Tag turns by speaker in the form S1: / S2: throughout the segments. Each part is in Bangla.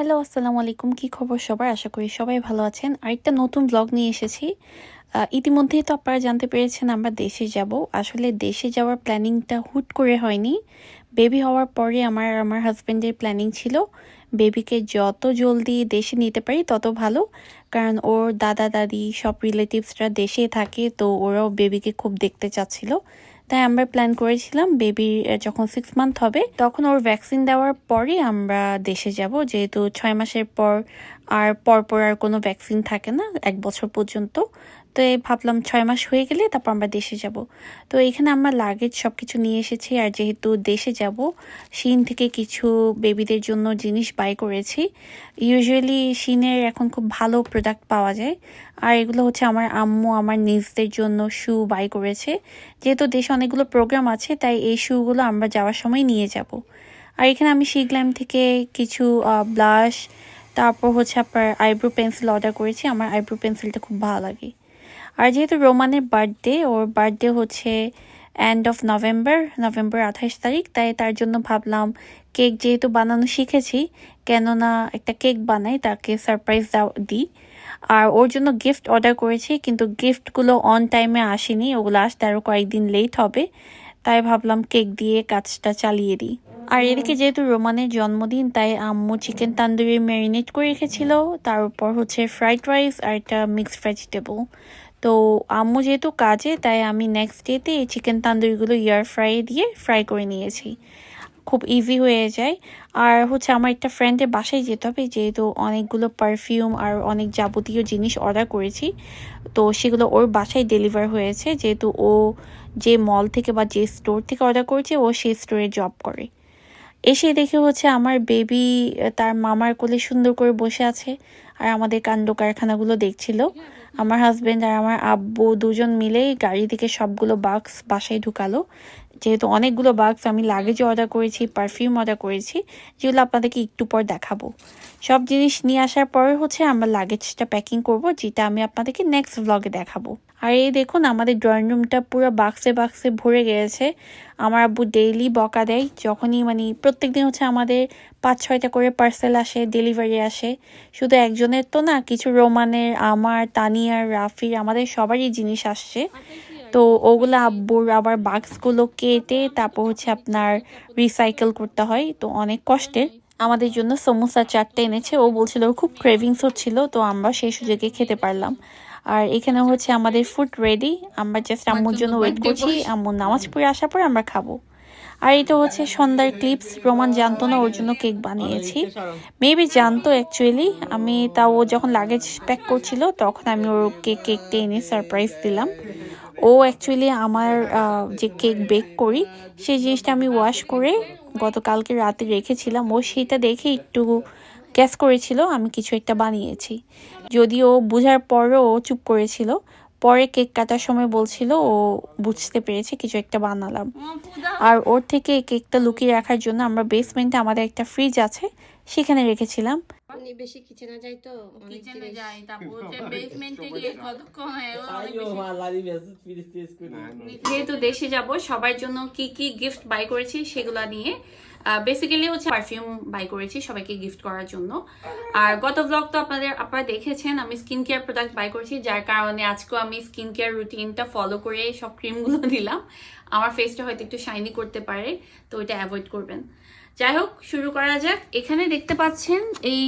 S1: হ্যালো, আসসালামু আলাইকুম। কি খবর সবার? আশা করি সবাই ভালো আছেন। আরেকটা নতুন ব্লগ নিয়ে এসেছি। ইতিমধ্যেই তো আপনারা জানতে পেরেছেন আমরা দেশে যাব। আসলে দেশে যাওয়ার প্ল্যানিংটা হুট করে হয়নি। বেবি হওয়ার পরে আমার আমার হাজব্যান্ডের প্ল্যানিং ছিল, বেবিকে যত জলদি দেশে নিতে পারি তত ভালো। কারণ ওর দাদা, দাদি, সব রিলেটিভসরা দেশে থাকে, তো ওরাও বেবিকে খুব দেখতে চাচ্ছিল। তাই আমরা প্ল্যান করেছিলাম বেবির যখন সিক্স মান্থ হবে, তখন ওর ভ্যাকসিন দেওয়ার পরই আমরা দেশে যাব। যেহেতু ছয় মাসের পর আর পরপর আর কোনো ভ্যাকসিন থাকে না, এক বছর পর্যন্ত। তো এই ভাবলাম ছয় মাস হয়ে গেলে তারপর আমরা দেশে যাব। তো এখানে আমরা লাগেজ সব কিছু নিয়ে এসেছি আর যেহেতু দেশে যাব, শিন থেকে কিছু বেবিদের জন্য জিনিস বাই করেছি। ইউজুয়ালি শিনের এখন খুব ভালো প্রোডাক্ট পাওয়া যায়। আর এগুলো হচ্ছে আমার আম্মু, আমার নিজদের জন্য শু বাই করেছে। যেহেতু দেশে অনেকগুলো প্রোগ্রাম আছে, তাই এই শুগুলো আমরা যাওয়ার সময় নিয়ে যাব। আর এখানে আমি শিগল্যাম থেকে কিছু ব্লাশ তারপর হচ্ছে আপনার আইব্রো পেন্সিল অর্ডার করেছি। আমার আইব্রো পেন্সিলটা খুব ভালো লাগে। আর যেহেতু রোমানের বার্থডে, ওর বার্থডে হচ্ছে এন্ড অফ নভেম্বর নভেম্বর আঠাশ তারিখ, তাই তার জন্য ভাবলাম কেক যেহেতু বানানো শিখেছি, কেননা একটা কেক বানাই, তাকে সারপ্রাইজ দিই। আর ওর জন্য গিফট অর্ডার করেছি, কিন্তু গিফটগুলো অন টাইমে আসেনি, ওগুলো আসতে আরও কয়েকদিন লেট হবে, তাই ভাবলাম কেক দিয়ে কাজটা চালিয়ে দিই। আর এদিকে যেহেতু রোমানের জন্মদিন, তাই আম্মু চিকেন তান্দুরি ম্যারিনেট করে রেখেছিল, তার উপর হচ্ছে ফ্রাইড রাইস আর একটা মিক্সড ভেজিটেবল তো আম্মু যেহেতু কাজে, তাই আমি নেক্সট ডেতে এই চিকেন তান্দুরিগুলো ইয়ার ফ্রাই দিয়ে ফ্রাই করে নিয়েছি। খুব ইজি হয়ে যায়। আর হচ্ছে আমার একটা ফ্রেন্ডের বাসায় যেতে হবে, যেহেতু অনেকগুলো পারফিউম আর অনেক যাবতীয় জিনিস অর্ডার করেছি। তো সেগুলো ওর বাসায় ডেলিভার হয়েছে, যেহেতু ও যে মল থেকে বা যে স্টোর থেকে অর্ডার করেছে, ও সেই স্টোরে জব করে। এসে দেখে হচ্ছে আমার বেবি তার মামার কোলে সুন্দর করে বসে আছে, আর আমাদের কাণ্ড কারখানাগুলো দেখছিল। আমার হাজব্যান্ড আর আমার আব্বু দুজন মিলেই গাড়ি থেকে সবগুলো বাক্স বাসায় ঢুকালো। যেহেতু অনেকগুলো বাক্স আমি লাগেজ অর্ডার করেছি পারফিউম অর্ডার করেছি, যেগুলো আপনাদেরকে একটু পর দেখাবো। সব জিনিস নিয়ে আসার পরে হচ্ছে আমরা লাগেজটা প্যাকিং করব, যেটা আমি আপনাদেরকে নেক্সট ভ্লগে দেখাবো। আর এই দেখুন, আমাদের ড্রয়িং রুমটা পুরো বাক্সে বাক্সে ভরে গেছে। আমার আব্বু ডেইলি বকা দেয়, যখনই মানে প্রত্যেক দিন হচ্ছে আমাদের পাঁচ ছয়টা করে পার্সেল আসে ডেলিভারি আসে। শুধু একজনের তো না, কিছু রোমানের, আমার, তানিয়ার, রাফির, আমাদের সবারই জিনিস আসছে। তো ওগুলো আব্বুর আবার বাক্সগুলো কেটে তারপর হচ্ছে আপনার রিসাইকেল করতে হয়। তো অনেক কষ্টের। আমাদের জন্য সমোসা চারটে এনেছে। ও বলছিল ওর খুব ক্রেভিংস হচ্ছিল তো আমরা সেই সুযোগে খেতে পারলাম। আর এখানে হচ্ছে আমাদের ফুড রেডি আমরা জাস্ট আম্মুর জন্য ওয়েট করছি। আম্মুর নামাজ পড়ে আসার পর আমরা খাব। আর এটা হচ্ছে সন্ধ্যার ক্লিপস রোমান জানতো না ওর জন্য কেক বানিয়েছি। মেবি জানতো অ্যাকচুয়ালি আমি তাও ও যখন লাগেজ প্যাক করছিল তখন আমি ওর কেক কেকটা এনে সারপ্রাইজ দিলাম। ও অ্যাকচুয়ালি আমার যে কেক বেক করি, সেই জিনিসটা আমি ওয়াশ করে গতকালকে রাতে রেখেছিলাম। ও সেটা দেখে একটু গ্যাস করেছিল, আমি কিছু একটা বানিয়েছি। যদিও বোঝার পরও ও চুপ করেছিল। পরে কেক কাটার সময় বলছিল, ও বুঝতে পেরেছে, কিছু একটা বানালাম। আর ওর থেকে কেকটা লুকিয়ে রাখার জন্য আমরা বেসমেন্টে আমাদের একটা ফ্রিজ আছে, সেখানে রেখেছিলাম।
S2: অনেক বেশি কিচেনে যাই তো
S3: কিচেনে তারপর হচ্ছে বেসমেন্টে গিয়ে কতক্ষণ.
S1: যেহেতু দেশে যাব সবার জন্য কি কি গিফট বাই করেছি সেগুলো নিয়ে বেসিক্যালি হচ্ছে পারফিউম বাই করেছি সবাইকে গিফট করার জন্য। আর গত ব্লগ তো আপনাদের আপনারা দেখেছেন আমি স্কিন কেয়ার প্রোডাক্ট বাই করেছি যার কারণে আজকেও আমি স্কিন কেয়ার রুটিনটা ফলো করে সব ক্রিমগুলো দিলাম। আমার ফেসটা হয়তো একটু শাইনি করতে পারে, তো ওইটা অ্যাভয়েড করবেন। যাই হোক, শুরু করা যাক। এখানে দেখতে পাচ্ছেন এই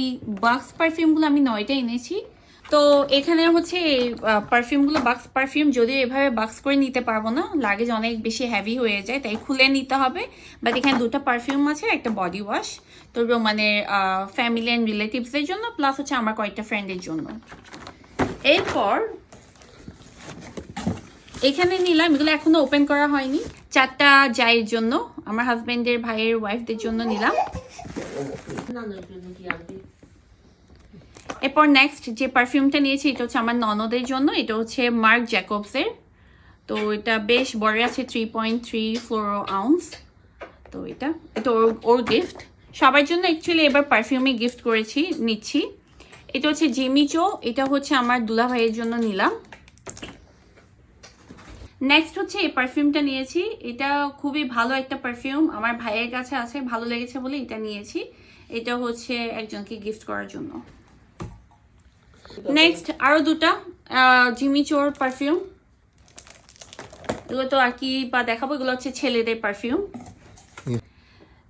S1: বাক্স পারফিউমগুলো আমি নয়টা এনেছি। তো এখানে হচ্ছে এই পারফিউমগুলো বাক্স পারফিউম যদিও এভাবে বাক্স করে নিতে পারব না লাগেজ অনেক বেশি হ্যাভি হয়ে যায়, তাই খুলে নিতে হবে। বাট এখানে দুটো পারফিউম আছে, একটা বডি ওয়াশ তো মানে ফ্যামিলি অ্যান্ড রিলেটিভসদের জন্য প্লাস হচ্ছে আমার কয়েকটা ফ্রেন্ডের জন্য। এরপর এখানে নিলাম, এগুলো এখনও ওপেন করা হয়নি। চারটা জায়ের জন্য, আমার হাজবেন্ডের ভাইয়ের ওয়াইফদের জন্য নিলাম। এরপর নেক্সট যে পারফিউমটা নিয়েছি, এটা হচ্ছে আমার ননদের জন্য, এটা হচ্ছে মার্ক জ্যাকবসের তো এটা বেশ বড় আছে three point three four ounce তো এটা এটা ওর ওর গিফট সবার জন্য অ্যাকচুয়ালি এবার পারফিউমে গিফট করেছি, নিচ্ছি। এটা হচ্ছে জিমিচো এটা হচ্ছে আমার দুলা ভাইয়ের জন্য নিলাম। নেক্সট হচ্ছে এই পারফিউমটা নিয়েছি। এটা খুবই ভালো একটা পারফিউম আমার ভাইয়ের কাছে আছে ভালো লেগেছে বলে এটা নিয়েছি। এটা হচ্ছে একজনকে গিফট করার জন্য। নেক্সট আরও দুটা জিমি চোর পারফিউম এগুলো তো আর কি বা দেখাবো এগুলো হচ্ছে ছেলেদের পারফিউম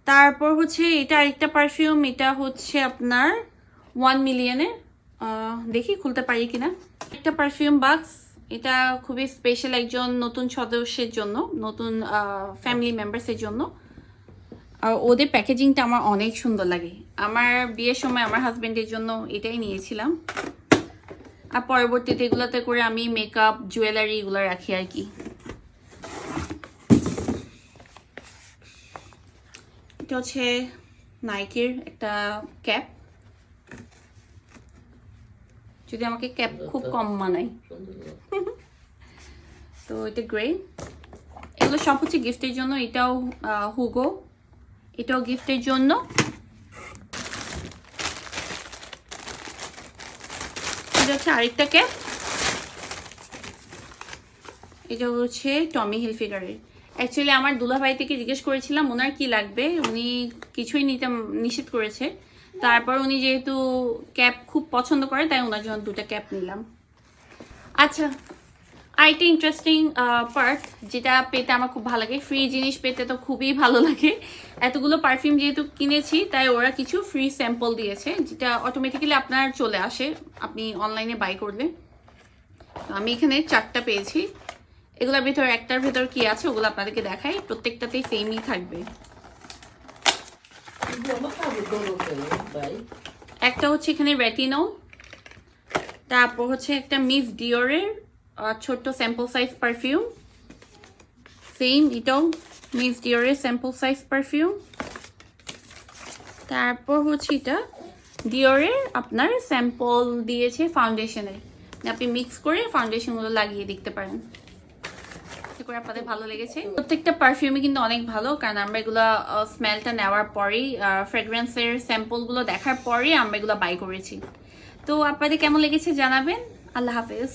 S1: তারপর হচ্ছে এটা আরেকটা পারফিউম এটা হচ্ছে আপনার ওয়ান মিলিয়নের দেখি খুলতে পারি কিনা? একটা পারফিউম বাক্স এটা খুবই স্পেশাল একজন নতুন সদস্যের জন্য, নতুন ফ্যামিলি মেম্বার্সের জন্য। আর ওদের প্যাকেজিংটা আমার অনেক সুন্দর লাগে। আমার বিয়ের সময় আমার হাজবেন্ডের জন্য এটাই নিয়েছিলাম। আর পরবর্তীতে এগুলোতে করে আমি মেকআপ জুয়েলারি এগুলো রাখি আর কি। এটা হচ্ছে নাইকের একটা ক্যাপ যদি আমাকে ক্যাপ খুব কম মানায়। তো এটা গ্রে। এগুলো সব হচ্ছে গিফটের জন্য। এটাও হুগো এটাও গিফটের জন্য। এটা হচ্ছে আরেকটা ক্যাপ। এটা হচ্ছে টমি হিলফিগারের অ্যাকচুয়ালি আমার দুলাভাই থেকে জিজ্ঞেস করেছিলাম ওনার কি লাগবে? উনি কিছুই নিতে নিষেধ করেছে। তারপর উনি যেহেতু ক্যাপ খুব পছন্দ করে, তাই ওনার জন্য দুটো ক্যাপ নিলাম। আচ্ছা আরেকটা ইন্টারেস্টিং পার্ট যেটা পেতে আমার খুব ভালো লাগে। ফ্রি জিনিস পেতে তো খুবই ভালো লাগে। এতগুলো পারফিউম যেহেতু কিনেছি, তাই ওরা কিছু ফ্রি স্যাম্পল দিয়েছে, যেটা অটোমেটিক্যালি আপনার চলে আসে। আপনি অনলাইনে বাই করলে। আমি এখানে চারটা পেয়েছি। এগুলোর ভিতর একটার ভিতর কি আছে, ওগুলো আপনাদেরকে দেখাই। প্রত্যেকটাতেই সেমই থাকবে। একটা হচ্ছে এখানে রেটিনো তারপর হচ্ছে একটা মিস ডিওরের ছোট্ট স্যাম্পল সাইজ পারফিউম সেম এটাও মিস ডিওরের স্যাম্পল সাইজ পারফিউম তারপর হচ্ছে এটা ডিওরের আপনার স্যাম্পল দিয়েছে ফাউন্ডেশনের আপনি মিক্স করে ফাউন্ডেশনগুলো লাগিয়ে দেখতে পারেন। করি আপনাদের ভালো লেগেছে। প্রত্যেকটা পারফিউমই কিন্তু অনেক ভালো, কারণ আমরা এগুলো স্মেলটা নেওয়ার পরেই ফ্রেগ্রেন্সের স্যাম্পলগুলো দেখার পরেই আমরা এগুলো বাই করেছি। তো আপনাদের কেমন লেগেছে জানাবেন? আল্লাহ হাফেজ।